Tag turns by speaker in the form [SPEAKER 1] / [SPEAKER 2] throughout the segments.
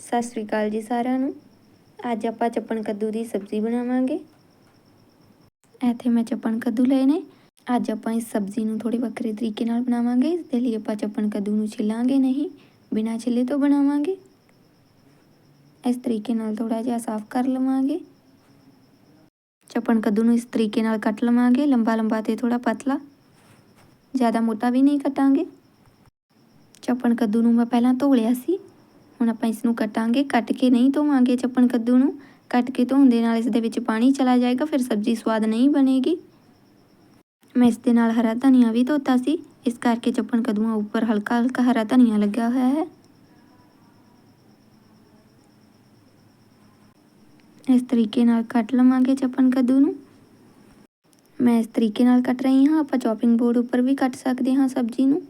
[SPEAKER 1] ਸਤਿ ਸ੍ਰੀ ਅਕਾਲ ਜੀ ਸਾਰਿਆਂ ਨੂੰ। ਅੱਜ ਆਪਾਂ ਚੱਪਣ ਕੱਦੂ ਦੀ ਸਬਜ਼ੀ ਬਣਾਵਾਂਗੇ। ਇੱਥੇ ਮੈਂ ਚੱਪਣ ਕੱਦੂ ਲਏ ਨੇ। ਅੱਜ ਆਪਾਂ ਇਸ ਸਬਜ਼ੀ ਨੂੰ ਥੋੜੇ ਵੱਖਰੇ ਤਰੀਕੇ ਨਾਲ ਬਣਾਵਾਂਗੇ। ਇਸ ਦੇ ਲਈ ਆਪਾਂ ਚੱਪਣ ਕੱਦੂ ਨੂੰ ਛਿੱਲਾਂਗੇ ਨਹੀਂ, ਬਿਨਾਂ ਛਿੱਲੇ ਤੋਂ ਬਣਾਵਾਂਗੇ। ਇਸ ਤਰੀਕੇ ਨਾਲ ਥੋੜਾ ਜਿਹਾ ਸਾਫ਼ ਕਰ ਲਵਾਂਗੇ। ਚੱਪਣ ਕੱਦੂ ਨੂੰ ਇਸ ਤਰੀਕੇ ਨਾਲ ਕੱਟ ਲਵਾਂਗੇ। ਲੰਬਾ ਲੰਬਾ ਤੇ ਥੋੜਾ ਪਤਲਾ। ਜ਼ਿਆਦਾ ਮੋਟਾ ਵੀ ਨਹੀਂ ਕਟਾਂਗੇ। ਚੱਪਣ ਕੱਦੂ ਨੂੰ ਮੈਂ ਪਹਿਲਾਂ ਧੋ ਲਿਆ ਸੀ। ਹੁਣ ਆਪਾਂ ਇਸ ਨੂੰ ਕੱਟਾਂਗੇ, ਕੱਟ ਕੇ ਨਹੀਂ ਧੋਵਾਂਗੇ ਚੱਪਣ ਕੱਦੂ ਨੂੰ, ਕੱਟ ਕੇ ਧੋਣ ਦੇ ਨਾਲ ਇਸ ਦੇ ਵਿੱਚ ਪਾਣੀ ਚਲਾ ਜਾਏਗਾ, ਫਿਰ ਸਬਜ਼ੀ ਸਵਾਦ ਨਹੀਂ ਬਣੇਗੀ। ਮੈਂ ਇਸ ਦੇ ਨਾਲ ਹਰਾ ਧਨੀਆ ਵੀ ਧੋਤਾ ਸੀ, ਇਸ ਕਰਕੇ ਚੱਪਣ ਕੱਦੂਆਂ ਉੱਪਰ ਹਲਕਾ ਹਲਕਾ ਹਰਾ ਧਨੀਆ ਲੱਗਿਆ ਹੋਇਆ ਹੈ। ਇਸ ਤਰੀਕੇ ਨਾਲ ਕੱਟ ਲਵਾਂਗੇ ਚੱਪਣ ਕੱਦੂ ਨੂੰ। ਮੈਂ ਇਸ ਤਰੀਕੇ ਨਾਲ ਕੱਟ ਰਹੀ ਹਾਂ, ਆਪਾਂ ਚੌਪਿੰਗ ਬੋਰਡ ਉੱਪਰ ਵੀ ਕੱਟ ਸਕਦੇ ਹਾਂ ਸਬਜ਼ੀ ਨੂੰ।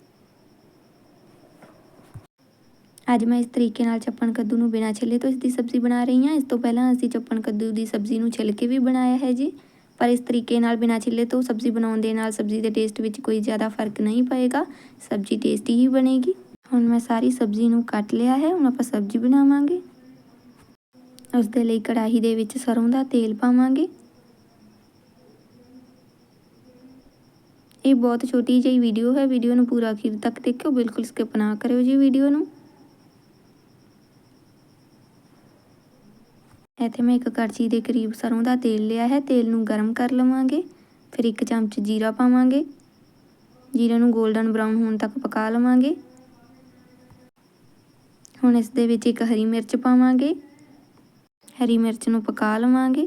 [SPEAKER 1] ਅੱਜ ਮੈਂ ਇਸ ਤਰੀਕੇ ਨਾਲ ਚੱਪਣ ਕੱਦੂ ਨੂੰ ਬਿਨਾਂ ਛਿੱਲੇ ਤੋਂ ਇਸ ਦੀ ਸਬਜ਼ੀ ਬਣਾ ਰਹੀ ਹਾਂ। ਇਸ ਤੋਂ ਪਹਿਲਾਂ ਅਸੀਂ ਚੱਪਣ ਕੱਦੂ ਦੀ ਸਬਜ਼ੀ ਨੂੰ ਛਿੱਲ ਕੇ ਵੀ ਬਣਾਇਆ ਹੈ ਜੀ। ਪਰ ਇਸ ਤਰੀਕੇ ਨਾਲ ਬਿਨਾਂ ਛਿੱਲੇ ਤੋਂ ਸਬਜ਼ੀ ਬਣਾਉਣ ਦੇ ਨਾਲ ਸਬਜ਼ੀ ਦੇ ਟੇਸਟ ਵਿੱਚ ਕੋਈ ਜ਼ਿਆਦਾ ਫ਼ਰਕ ਨਹੀਂ ਪਏਗਾ। ਸਬਜ਼ੀ ਟੇਸਟੀ ਹੀ ਬਣੇਗੀ। ਹੁਣ ਮੈਂ ਸਾਰੀ ਸਬਜ਼ੀ ਨੂੰ ਕੱਟ ਲਿਆ ਹੈ। ਹੁਣ ਆਪਾਂ ਸਬਜ਼ੀ ਬਣਾਵਾਂਗੇ। ਉਸ ਦੇ ਲਈ ਕੜਾਹੀ ਦੇ ਵਿੱਚ ਸਰੋਂ ਦਾ ਤੇਲ ਪਾਵਾਂਗੇ। ਇਹ ਬਹੁਤ ਛੋਟੀ ਜਿਹੀ ਵੀਡੀਓ ਹੈ। ਵੀਡੀਓ ਨੂੰ ਪੂਰਾ ਅਖੀਰ ਤੱਕ ਦੇਖਿਓ। ਬਿਲਕੁਲ ਸਕਿਪ ਨਾ ਕਰਿਓ ਜੀ ਵੀਡੀਓ ਨੂੰ। ਇੱਥੇ ਮੈਂ ਇੱਕ ਕੜਛੀ ਦੇ ਕਰੀਬ ਸਰੋਂ ਦਾ ਤੇਲ ਲਿਆ ਹੈ, ਤੇਲ ਨੂੰ ਗਰਮ ਕਰ ਲਵਾਂਗੇ, ਫਿਰ ਇੱਕ ਚਮਚ ਜੀਰਾ ਪਾਵਾਂਗੇ, ਜੀਰੇ ਨੂੰ 골ਡਨ ਬਰਾਊਨ ਹੋਣ ਤੱਕ ਪਕਾ ਲਵਾਂਗੇ। ਹੁਣ ਇਸ ਦੇ ਵਿੱਚ ਇੱਕ ਹਰੀ ਮਿਰਚ ਪਾਵਾਂਗੇ, ਹਰੀ ਮਿਰਚ ਨੂੰ ਪਕਾ ਲਵਾਂਗੇ।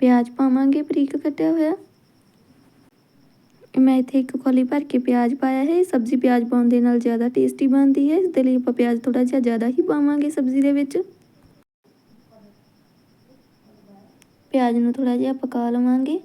[SPEAKER 1] ਪਿਆਜ਼ ਪਾਵਾਂਗੇ, ਬਰੀਕ ਕੱਟਿਆ ਹੋਇਆ। ਮੈਂ ਇੱਥੇ ਇੱਕ ਕੌਲੀ ਭਰ ਕੇ ਪਿਆਜ਼ ਪਾਇਆ ਹੈ। ਸਬਜ਼ੀ ਪਿਆਜ਼ ਪਾਉਣ ਦੇ ਨਾਲ ਜ਼ਿਆਦਾ ਟੇਸਟੀ ਬਣਦੀ ਹੈ। ਇਸ ਦੇ ਲਈ ਆਪਾਂ ਪਿਆਜ਼ ਥੋੜਾ ਜਿਹਾ ਜ਼ਿਆਦਾ ਹੀ ਪਾਵਾਂਗੇ ਸਬਜ਼ੀ ਦੇ ਵਿੱਚ। ਪਿਆਜ਼ ਨੂੰ ਥੋੜਾ ਜਿਹਾ ਪਕਾ ਲਵਾਂਗੇ।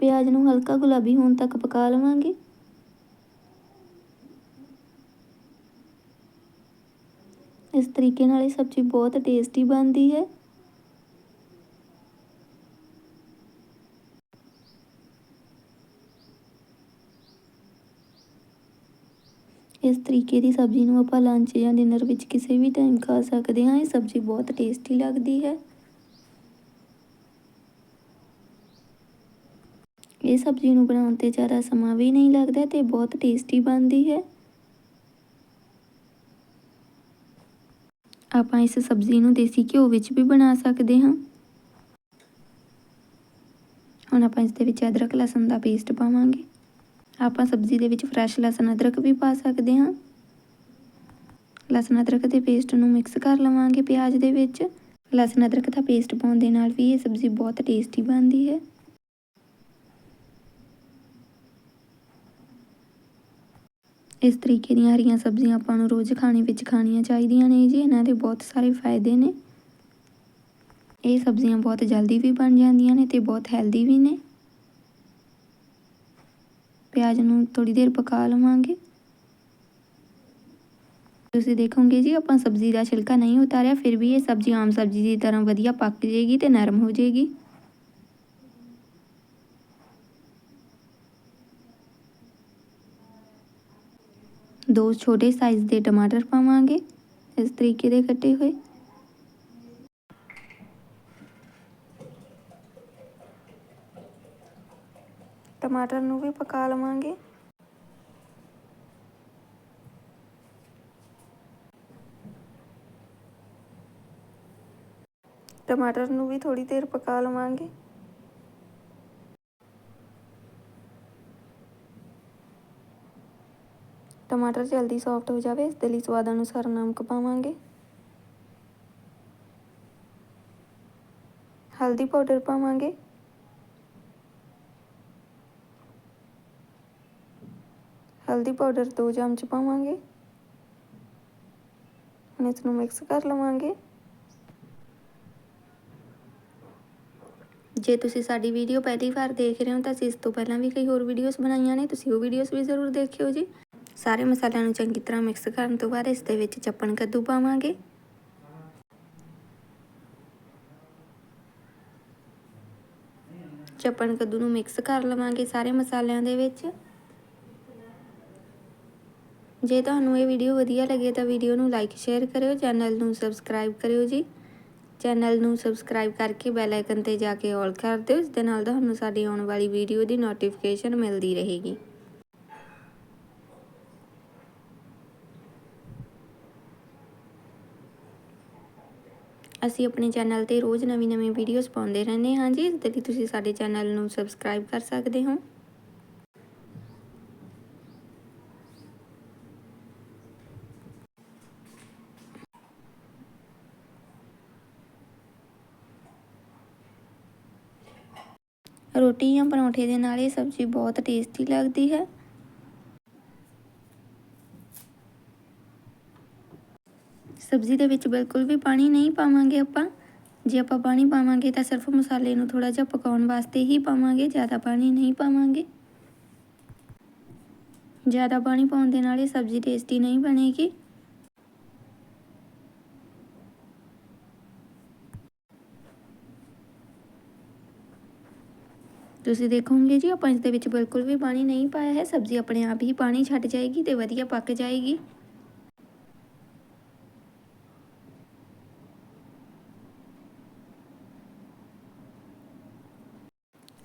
[SPEAKER 1] ਪਿਆਜ਼ ਨੂੰ ਹਲਕਾ ਗੁਲਾਬੀ ਹੋਣ ਤੱਕ ਪਕਾ ਲਵਾਂਗੇ। ਇਸ ਤਰੀਕੇ ਨਾਲ ਇਹ ਸਬਜ਼ੀ ਬਹੁਤ ਟੇਸਟੀ ਬਣਦੀ ਹੈ। ਇਸ ਤਰੀਕੇ ਦੀ ਸਬਜ਼ੀ ਨੂੰ ਆਪਾਂ ਲੰਚ ਜਾਂ ਡਿਨਰ ਵਿੱਚ ਕਿਸੇ ਵੀ ਟਾਈਮ ਖਾ ਸਕਦੇ ਹਾਂ। ਇਹ ਸਬਜ਼ੀ ਬਹੁਤ ਟੇਸਟੀ ਲੱਗਦੀ ਹੈ। ਇਹ ਸਬਜ਼ੀ ਨੂੰ ਬਣਾਉਣ ਤੇ ਜ਼ਿਆਦਾ ਸਮਾਂ ਵੀ ਨਹੀਂ ਲੱਗਦਾ ਤੇ ਬਹੁਤ ਟੇਸਟੀ ਬਣਦੀ ਹੈ। ਆਪਾਂ ਇਸ ਸਬਜ਼ੀ ਨੂੰ ਦੇਸੀ ਘਿਓ ਵਿੱਚ ਵੀ ਬਣਾ ਸਕਦੇ ਹਾਂ। ਹੁਣ ਆਪਾਂ ਇਸ ਦੇ ਵਿੱਚ ਅਦਰਕ, ਲਸਣ ਦਾ ਪੇਸਟ ਪਾਵਾਂਗੇ। ਆਪਾਂ ਸਬਜ਼ੀ ਦੇ ਵਿੱਚ ਫਰੈਸ਼ ਲਸਣ ਅਦਰਕ ਵੀ ਪਾ ਸਕਦੇ ਹਾਂ। ਲਸਣ ਅਦਰਕ ਦੇ ਪੇਸਟ ਨੂੰ ਮਿਕਸ ਕਰ ਲਵਾਂਗੇ ਪਿਆਜ਼ ਦੇ ਵਿੱਚ। ਲਸਣ ਅਦਰਕ ਦਾ ਪੇਸਟ ਪਾਉਣ ਦੇ ਨਾਲ ਵੀ ਇਹ ਸਬਜ਼ੀ ਬਹੁਤ ਟੇਸਟੀ ਬਣਦੀ ਹੈ। ਇਸ ਤਰੀਕੇ ਦੀਆਂ ਹਰੀਆਂ ਸਬਜ਼ੀਆਂ ਆਪਾਂ ਨੂੰ ਰੋਜ਼ ਖਾਣੇ ਵਿੱਚ ਖਾਣੀਆਂ ਚਾਹੀਦੀਆਂ ਨੇ ਜੀ, ਇਹਨਾਂ ਦੇ ਬਹੁਤ ਸਾਰੇ ਫਾਇਦੇ ਨੇ। ਇਹ ਸਬਜ਼ੀਆਂ ਬਹੁਤ ਜਲਦੀ ਵੀ ਬਣ ਜਾਂਦੀਆਂ ਨੇ ਤੇ ਬਹੁਤ ਹੈਲਦੀ ਵੀ ਨੇ। ਪਿਆਜ਼ ਨੂੰ ਥੋੜੀ ਦੇਰ ਪਕਾ ਲਵਾਂਗੇ। ਤੁਸੀਂ ਦੇਖੋਗੇ ਜੀ, ਆਪਾਂ ਸਬਜ਼ੀ ਦਾ ਛਿਲਕਾ ਨਹੀਂ ਉਤਾਰਿਆ, ਫਿਰ ਵੀ ਇਹ ਸਬਜ਼ੀ ਆਮ ਸਬਜ਼ੀ ਦੀ ਤਰ੍ਹਾਂ ਵਧੀਆ ਪੱਕ ਜੇਗੀ ਤੇ ਨਰਮ ਹੋ ਜੇਗੀ। ਦੋ ਛੋਟੇ ਸਾਈਜ਼ ਦੇ ਟਮਾਟਰ ਪਾਵਾਂਗੇ, ਇਸ ਤਰੀਕੇ ਦੇ ਕੱਟੇ ਹੋਏ। ਟਮਾਟਰ ਨੂੰ ਵੀ ਪਕਾ ਲਵਾਂਗੇ। ਟਮਾਟਰ ਨੂੰ ਵੀ ਥੋੜੀ ਦੇਰ ਪਕਾ ਲਵਾਂਗੇ। ਟਮਾਟਰ ਜਲਦੀ ਸੌਫਟ ਹੋ ਜਾਵੇ, ਇਸ ਦੇ ਲਈ ਸਵਾਦ ਅਨੁਸਾਰ ਨਮਕ ਪਾਵਾਂਗੇ। ਹਲਦੀ ਪਾਊਡਰ ਪਾਵਾਂਗੇ। ਹਲਦੀ ਪਾਊਡਰ 2 ਚਮਚ ਪਾਵਾਂਗੇ। ਹੁਣ ਇਸ ਨੂੰ ਮਿਕਸ ਕਰ ਲਵਾਂਗੇ। ਜੇ ਤੁਸੀਂ ਸਾਡੀ ਵੀਡੀਓ ਪਹਿਲੀ ਵਾਰ ਦੇਖ ਰਹੇ ਹੋ, ਤਾਂ ਅਸੀਂ ਇਸ ਤੋਂ ਪਹਿਲਾਂ ਵੀ ਕਈ ਹੋਰ ਵੀਡੀਓਜ਼ ਬਣਾਈਆਂ ਨੇ, ਤੁਸੀਂ ਉਹ ਵੀਡੀਓਜ਼ ਵੀ ਜ਼ਰੂਰ ਦੇਖਿਓ ਜੀ। ਸਾਰੇ ਮਸਾਲਿਆਂ ਨੂੰ ਚੰਗੀ ਤਰ੍ਹਾਂ ਮਿਕਸ ਕਰਨ ਤੋਂ ਬਾਅਦ ਇਸ ਦੇ ਵਿੱਚ ਚੱਪਣ ਕੱਦੂ ਪਾਵਾਂਗੇ। ਚੱਪਣ ਕੱਦੂ ਨੂੰ ਮਿਕਸ ਕਰ ਲਵਾਂਗੇ ਸਾਰੇ ਮਸਾਲਿਆਂ ਦੇ ਵਿੱਚ। ਜੇ ਤੁਹਾਨੂੰ ਇਹ ਵੀਡੀਓ ਵਧੀਆ ਲੱਗੇ ਤਾਂ ਵੀਡੀਓ ਨੂੰ ਲਾਈਕ, ਸ਼ੇਅਰ ਕਰਿਓ, ਚੈਨਲ ਨੂੰ ਸਬਸਕ੍ਰਾਈਬ ਕਰਿਓ ਜੀ। ਚੈਨਲ ਨੂੰ ਸਬਸਕ੍ਰਾਈਬ ਕਰਕੇ ਬੈਲ ਆਈਕਨ ਤੇ ਜਾ ਕੇ ਆਲ ਕਰ ਦਿਓ, ਇਸ ਦੇ ਨਾਲ ਤੁਹਾਨੂੰ ਸਾਡੀ ਆਉਣ ਵਾਲੀ ਵੀਡੀਓ ਦੀ ਨੋਟੀਫਿਕੇਸ਼ਨ ਮਿਲਦੀ ਰਹੇਗੀ। ਅਸੀਂ ਆਪਣੇ ਚੈਨਲ ਤੇ ਰੋਜ਼ ਨਵੀਂ-ਨਵੀਂ ਵੀਡੀਓਜ਼ ਪਾਉਂਦੇ ਰਹਿੰਦੇ ਹਾਂ ਜੀ ਇਸ ਦੇ ਲਈ ਤੁਸੀਂ ਸਾਡੇ ਚੈਨਲ ਨੂੰ ਸਬਸਕ੍ਰਾਈਬ ਕਰ ਸਕਦੇ ਹੋ। ਰੋਟੀ ਜਾਂ ਪਰੌਂਠੇ ਦੇ ਨਾਲ ਇਹ ਸਬਜ਼ੀ ਬਹੁਤ ਟੇਸਟੀ ਲੱਗਦੀ ਹੈ। ਸਬਜ਼ੀ ਦੇ ਵਿੱਚ ਬਿਲਕੁਲ ਵੀ ਪਾਣੀ ਨਹੀਂ ਪਾਵਾਂਗੇ ਆਪਾਂ। ਜੇ ਆਪਾਂ ਪਾਣੀ ਪਾਵਾਂਗੇ ਤਾਂ ਸਿਰਫ ਮਸਾਲੇ ਨੂੰ ਥੋੜਾ ਜਿਹਾ ਪਕਾਉਣ ਵਾਸਤੇ ਹੀ ਪਾਵਾਂਗੇ, ਜ਼ਿਆਦਾ ਪਾਣੀ ਨਹੀਂ ਪਾਵਾਂਗੇ। ਜ਼ਿਆਦਾ ਪਾਣੀ ਪਾਉਣ ਦੇ ਨਾਲ ਇਹ ਸਬਜ਼ੀ ਟੇਸਟੀ ਨਹੀਂ ਬਣੇਗੀ। ਤੁਸੀਂ ਦੇਖੋਗੇ ਜੀ, ਆਪਾਂ ਇਸ ਦੇ ਵਿੱਚ ਬਿਲਕੁਲ ਵੀ ਪਾਣੀ ਨਹੀਂ ਪਾਇਆ ਹੈ। ਸਬਜ਼ੀ ਆਪਣੇ ਆਪ ਹੀ ਪਾਣੀ ਛੱਡ ਜਾਏਗੀ ਤੇ ਵਧੀਆ ਪੱਕ ਜਾਏਗੀ।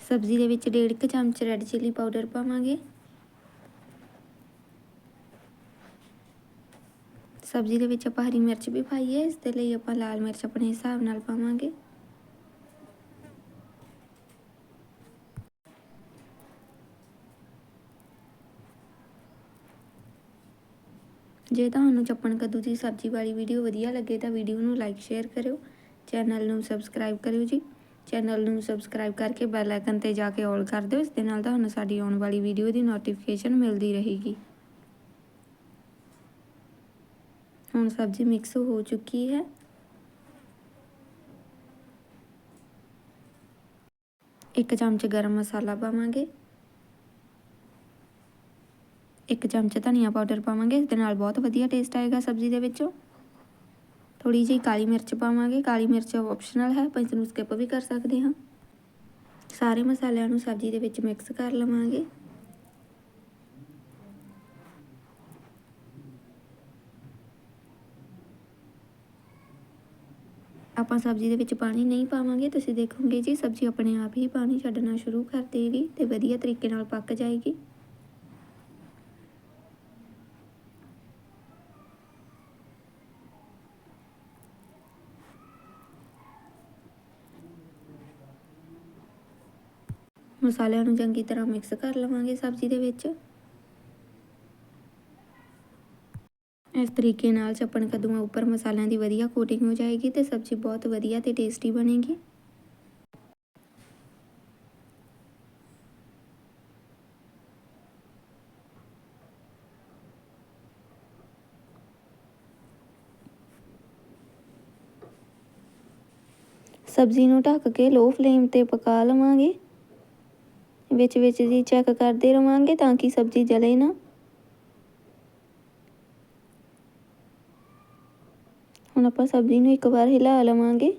[SPEAKER 1] ਸਬਜ਼ੀ ਦੇ ਵਿੱਚ ਡੇਢ ਕੁ ਚਮਚ ਰੈੱਡ ਚਿੱਲੀ ਪਾਊਡਰ ਪਾਵਾਂਗੇ। ਸਬਜ਼ੀ ਦੇ ਵਿੱਚ ਆਪਾਂ ਹਰੀ ਮਿਰਚ ਵੀ ਪਾਈ ਹੈ, ਇਸ ਦੇ ਲਈ ਆਪਾਂ ਲਾਲ ਮਿਰਚ ਆਪਣੇ ਹਿਸਾਬ ਨਾਲ ਪਾਵਾਂਗੇ। ਜੇ ਤੁਹਾਨੂੰ ਚੱਪਣ ਕੱਦੂ ਦੀ ਸਬਜ਼ੀ ਵਾਲੀ ਵੀਡੀਓ ਵਧੀਆ ਲੱਗੇ ਤਾਂ ਵੀਡੀਓ ਨੂੰ ਲਾਈਕ ਸ਼ੇਅਰ ਕਰਿਓ। ਚੈਨਲ ਨੂੰ ਸਬਸਕ੍ਰਾਈਬ ਕਰਿਓ ਜੀ। ਚੈਨਲ ਨੂੰ ਸਬਸਕ੍ਰਾਈਬ ਕਰਕੇ ਬੈਲ ਆਈਕਨ ਤੇ ਜਾ ਕੇ ਆਲ ਕਰ ਦਿਓ। ਇਸ ਦੇ ਨਾਲ ਤੁਹਾਨੂੰ ਸਾਡੀ ਆਉਣ ਵਾਲੀ ਵੀਡੀਓ ਦੀ ਨੋਟੀਫਿਕੇਸ਼ਨ ਮਿਲਦੀ ਰਹੇਗੀ। ਹੁਣ ਸਬਜ਼ੀ ਮਿਕਸ ਹੋ ਚੁੱਕੀ ਹੈ। ਇੱਕ ਚਮਚ ਗਰਮ ਮਸਾਲਾ ਪਾਵਾਂਗੇ। ਇੱਕ ਚਮਚ ਧਨੀਆ ਪਾਊਡਰ ਪਾਵਾਂਗੇ। ਇਸ ਦੇ ਨਾਲ ਬਹੁਤ ਵਧੀਆ ਟੇਸਟ ਆਏਗਾ ਸਬਜ਼ੀ ਦੇ ਵਿੱਚੋਂ। ਥੋੜੀ ਜਿਹੀ ਕਾਲੀ ਮਿਰਚ ਪਾਵਾਂਗੇ, ਕਾਲੀ ਮਿਰਚ ਆਪਸ਼ਨਲ ਹੈ, ਆਪਾਂ ਇਸ ਨੂੰ ਸਕਿਪ ਵੀ ਕਰ ਸਕਦੇ ਹਾਂ। ਸਾਰੇ ਮਸਾਲਿਆਂ ਨੂੰ ਸਬਜ਼ੀ ਦੇ ਵਿੱਚ ਮਿਕਸ ਕਰ ਲਵਾਂਗੇ। ਆਪਾਂ ਸਬਜ਼ੀ ਦੇ ਵਿੱਚ ਪਾਣੀ ਨਹੀਂ ਪਾਵਾਂਗੇ, ਤੁਸੀਂ ਦੇਖੋਗੇ ਜੀ, ਸਬਜ਼ੀ ਆਪਣੇ ਆਪ ਹੀ ਪਾਣੀ ਛੱਡਣਾ ਸ਼ੁਰੂ ਕਰ ਦੇਗੀ ਤੇ ਵਧੀਆ ਤਰੀਕੇ ਨਾਲ ਪੱਕ ਜਾਏਗੀ। ਮਸਾਲਿਆਂ ਨੂੰ ਚੰਗੀ ਤਰ੍ਹਾਂ ਮਿਕਸ ਕਰ ਲਵਾਂਗੇ ਸਬਜ਼ੀ ਦੇ ਵਿੱਚ। ਇਸ ਤਰੀਕੇ ਨਾਲ ਚੱਪਣ ਕੱਦੂਆਂ ਉੱਪਰ ਮਸਾਲਿਆਂ ਦੀ ਵਧੀਆ ਕੋਟਿੰਗ ਹੋ ਜਾਏਗੀ ਤੇ ਸਬਜ਼ੀ ਬਹੁਤ ਵਧੀਆ ਤੇ ਟੇਸਟੀ ਬਣੇਗੀ। ਸਬਜ਼ੀ ਨੂੰ ਢੱਕ ਕੇ ਲੋ ਫਲੇਮ ਤੇ ਪਕਾ ਲਵਾਂਗੇ। ਵਿੱਚ ਵਿੱਚ ਜੀ ਚੈੱਕ ਕਰਦੇ ਰਵਾਂਗੇ ਤਾਂ ਕਿ ਸਬਜ਼ੀ ਜਲੇ ਨਾ। ਹੁਣ ਆਪਾਂ ਸਬਜ਼ੀ ਨੂੰ ਇੱਕ ਵਾਰ ਹਿਲਾ ਲਵਾਂਗੇ।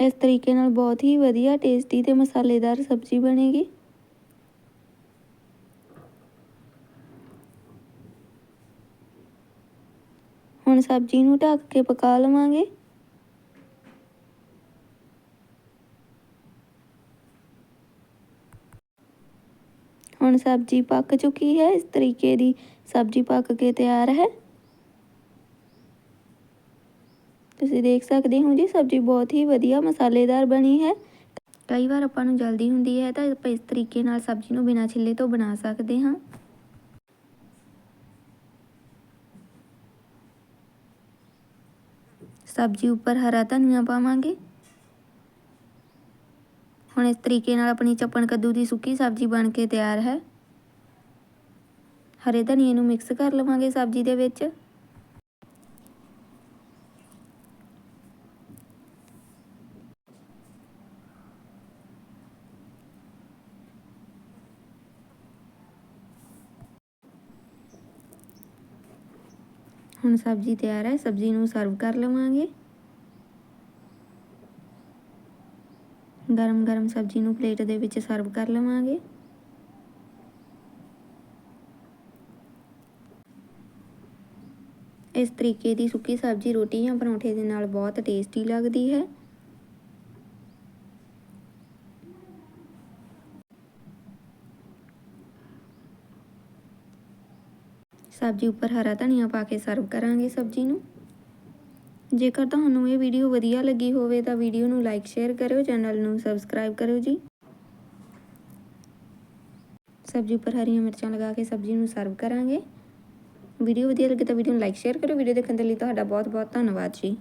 [SPEAKER 1] ਇਸ ਤਰੀਕੇ ਨਾਲ ਬਹੁਤ ਹੀ ਵਧੀਆ ਟੇਸਟੀ ਤੇ ਮਸਾਲੇਦਾਰ ਸਬਜ਼ੀ ਬਣੇਗੀ। ਸਬਜ਼ੀ ਨੂੰ ਢੱਕ ਕੇ ਪਕਾ ਲਵਾਂਗੇ। ਹੁਣ ਸਬਜ਼ੀ ਪੱਕ ਚੁੱਕੀ ਹੈ। ਇਸ ਤਰੀਕੇ ਦੀ ਸਬਜ਼ੀ ਪੱਕ ਕੇ ਤਿਆਰ ਹੈ। ਤੁਸੀਂ ਦੇਖ ਸਕਦੇ ਹੋ ਜੀ, ਸਬਜ਼ੀ ਬਹੁਤ ਹੀ ਵਧੀਆ, ਮਸਾਲੇਦਾਰ ਬਣੀ ਹੈ। ਕਈ ਵਾਰ ਆਪਾਂ ਨੂੰ ਜਲਦੀ ਹੁੰਦੀ ਹੈ ਤਾਂ ਆਪਾਂ ਇਸ ਤਰੀਕੇ ਨਾਲ ਸਬਜ਼ੀ ਨੂੰ ਬਿਨਾਂ ਛਿੱਲੇ ਤੋਂ ਬਣਾ ਸਕਦੇ ਹਾਂ। ਸਬਜ਼ੀ ਉੱਪਰ ਹਰਾ ਧਨੀਆ ਪਾਵਾਂਗੇ। ਹੁਣ ਇਸ ਤਰੀਕੇ ਨਾਲ ਆਪਣੀ ਚੱਪਣ ਕੱਦੂ ਦੀ ਸੁੱਕੀ ਸਬਜ਼ੀ ਬਣ ਕੇ ਤਿਆਰ ਹੈ। ਹਰੇ ਧਨੀਏ ਨੂੰ ਮਿਕਸ ਕਰ ਲਵਾਂਗੇ ਸਬਜ਼ੀ ਦੇ ਵਿੱਚ। ਹੁਣ ਸਬਜ਼ੀ ਤਿਆਰ ਹੈ, ਸਬਜ਼ੀ ਨੂੰ ਸਰਵ ਕਰ ਲਵਾਂਗੇ। ਗਰਮ ਗਰਮ ਸਬਜ਼ੀ ਨੂੰ ਪਲੇਟ ਦੇ ਵਿੱਚ ਸਰਵ ਕਰ ਲਵਾਂਗੇ। ਇਸ ਤਰੀਕੇ ਦੀ ਸੁੱਕੀ ਸਬਜ਼ੀ ਰੋਟੀ ਜਾਂ ਪਰੌਂਠੇ ਦੇ ਨਾਲ ਬਹੁਤ ਟੇਸਟੀ ਲੱਗਦੀ ਹੈ। ਸਬਜ਼ੀ ਉੱਪਰ ਹਰਾ ਧਨੀਆ ਪਾ ਕੇ ਸਰਵ ਕਰਾਂਗੇ ਸਬਜ਼ੀ ਨੂੰ। ਜੇਕਰ ਤੁਹਾਨੂੰ ਇਹ ਵੀਡੀਓ ਵਧੀਆ ਲੱਗੀ ਹੋਵੇ ਤਾਂ ਵੀਡੀਓ ਨੂੰ ਲਾਈਕ ਸ਼ੇਅਰ ਕਰਿਓ ਚੈਨਲ ਨੂੰ ਸਬਸਕ੍ਰਾਈਬ ਕਰਿਓ ਜੀ। ਸਬਜ਼ੀ ਉੱਪਰ ਹਰੀਆਂ ਮਿਰਚਾਂ ਲਗਾ ਕੇ ਸਬਜ਼ੀ ਨੂੰ ਸਰਵ ਕਰਾਂਗੇ। ਵੀਡੀਓ ਵਧੀਆ ਲੱਗੇ ਤਾਂ ਵੀਡੀਓ ਨੂੰ ਲਾਈਕ ਸ਼ੇਅਰ ਕਰਿਓ। ਵੀਡੀਓ ਦੇਖਣ ਦੇ ਲਈ ਤੁਹਾਡਾ ਬਹੁਤ ਬਹੁਤ ਧੰਨਵਾਦ ਜੀ।